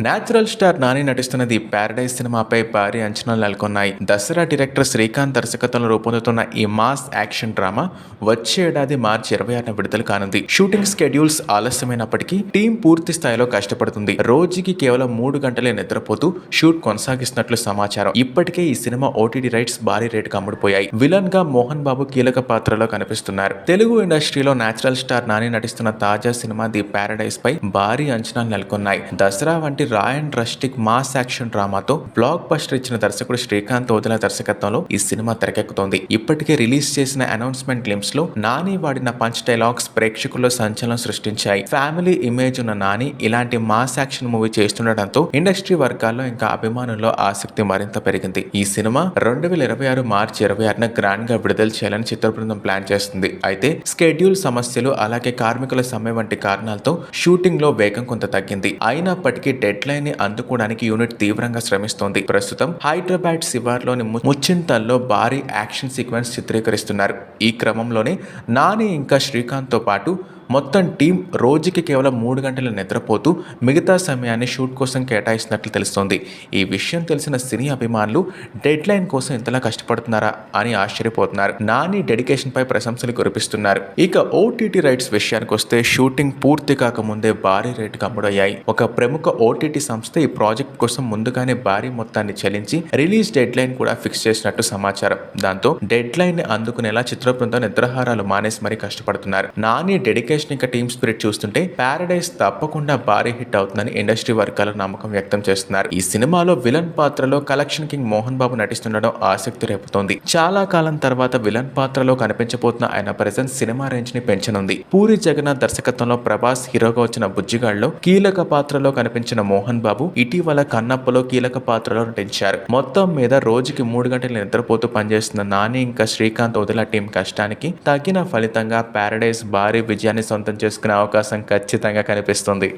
Natural star Nani నటిస్తున్నది Paradise సినిమాపై భారీ అంచనాలు నెలకొన్నాయి. దసరా డైరెక్టర్ శ్రీకాంత్ దర్శకత్వంలో రూపొందుతున్న ఈ మాస్ యాక్షన్ డ్రామా వచ్చే ఏడాది మార్చి ఇరవై ఆరున విడుదల కానుంది. షూటింగ్ స్కెడ్యూల్స్ ఆలస్యమైనప్పటికీ టీం పూర్తి స్థాయిలో కష్టపడుతుంది. రోజుకి కేవలం మూడు గంటలే నిద్రపోతూ షూట్ కొనసాగిస్తున్నట్లు సమాచారం. ఇప్పటికే ఈ సినిమా ఓటీటీ రైట్స్ భారీ రేటుకు అమ్ముడుపోయాయి. విలన్గా మోహన్ బాబు కీలక పాత్రలో కనిపిస్తున్నారు. తెలుగు ఇండస్ట్రీలో నేచురల్ స్టార్ నాని నటిస్తున్న తాజా సినిమా ది ప్యారడైజ్ పై భారీ అంచనాలు నెలకొన్నాయి. దసరా వంటి raw and rustic mass action డ్రామాతో blockbuster ఇచ్చిన దర్శకుడు శ్రీకాంత్ ఓదెల దర్శకత్వంలో ఈ సినిమా తెరకెక్కుతోంది. ఇప్పటికే రిలీజ్ చేసిన అనౌన్స్మెంట్ గ్లిమ్స్లో నాని వాడిన పంచ్ డైలాగ్స్ ప్రేక్షకుల్లో సంచలనం సృష్టించాయి. ఫ్యామిలీ ఇమేజ్ ఉన్న నాని ఇలాంటి మాస్ యాక్షన్ మూవీ చేస్తుండటంతో ఇండస్ట్రీ వర్గాల్లో ఇంకా అభిమానుల్లో ఆసక్తి మరింత పెరిగింది. ఈ సినిమా రెండు వేల ఇరవై ఆరు మార్చి ఇరవై ఆరున గ్రాండ్గా విడుదల చేయాలని చిత్ర బృందం ప్లాన్ చేస్తుంది. అయితే స్కెడ్యూల్ సమస్యలు అలాగే కార్మికుల సమ్మె వంటి కారణాలతో షూటింగ్లో వేగం కొంత తగ్గింది. అయినప్పటికీ డెడ్ లైన్ని అందుకోవడానికి యూనిట్ తీవ్రంగా శ్రమిస్తోంది. ప్రస్తుతం హైదరాబాద్ శివార్లోని ముచ్చింతల్లో భారీ యాక్షన్ సీక్వెన్స్ చిత్రీకరిస్తున్నారు. ఈ క్రమంలోనే నాని ఇంకా శ్రీకాంత్తో పాటు మొత్తం టీం రోజుకి కేవలం మూడు గంటలు నిద్రపోతూ మిగతా సమయాన్ని షూట్ కోసం కేటాయిస్తున్నట్లు తెలుస్తోంది. ఈ విషయం తెలిసిన సినీ అభిమానులు డెడ్ లైన్ కోసం ఇంతలా కష్టపడుతున్నారా అని ఆశ్చర్యపోతున్నారు. నాని డెడికేషన్ పై ప్రశంసలు కురిపిస్తున్నారు. ఇక ఓటీటీ రైట్స్ విషయానికి వస్తే షూటింగ్ పూర్తి కాకముందే భారీ రేటుకు అమ్ముడయ్యాయి. ఒక ప్రముఖ ఓటీటీ సంస్థ ఈ ప్రాజెక్ట్ కోసం ముందుగానే భారీ మొత్తాన్ని చెల్లించి రిలీజ్ డెడ్ లైన్ కూడా ఫిక్స్ చేసినట్టు సమాచారం. దాంతో డెడ్ లైన్ని అందుకునేలా చిత్ర బృందం నిద్రహారాలు మానేసి మరీ కష్టపడుతున్నారు. నాని డెడికేషన్ ఇంకా టీమ్ స్పిరిట్ చూస్తుంటే ప్యారడైజ్ తప్పకుండా భారీ హిట్ అవుతుందని ఇండస్ట్రీ వర్గాల నమ్మకం వ్యక్తం చేస్తున్నారు. ఈ సినిమాలో విలన్ పాత్రలో కలెక్షన్ కింగ్ మోహన్ బాబు నటిస్తుండడం ఆసక్తి రేపుతోంది. చాలా కాలం తర్వాత విలన్ పాత్రలో కనిపించబోతున్న ఆయన ప్రెజెన్స్ సినిమా రేంజ్ని పెంచనుంది. పూరి జగన్నాథ్ దర్శకత్వంలో ప్రభాస్ హీరోగా వచ్చిన బుజ్జిగాడ్లో కీలక పాత్రలో కనిపించిన మోహన్ బాబు ఇటీవల కన్నప్పలో కీలక పాత్రలో నటించారు. మొత్తం మీద రోజుకి మూడు గంటలు నిద్రపోతూ పనిచేస్తున్న నాని ఇంకా శ్రీకాంత్ వదిల టీం కష్టానికి తగిన ఫలితంగా ప్యారడైజ్ భారీ విజయాన్ని సొంతం చేసుకునే అవకాశం ఖచ్చితంగా కనిపిస్తుంది.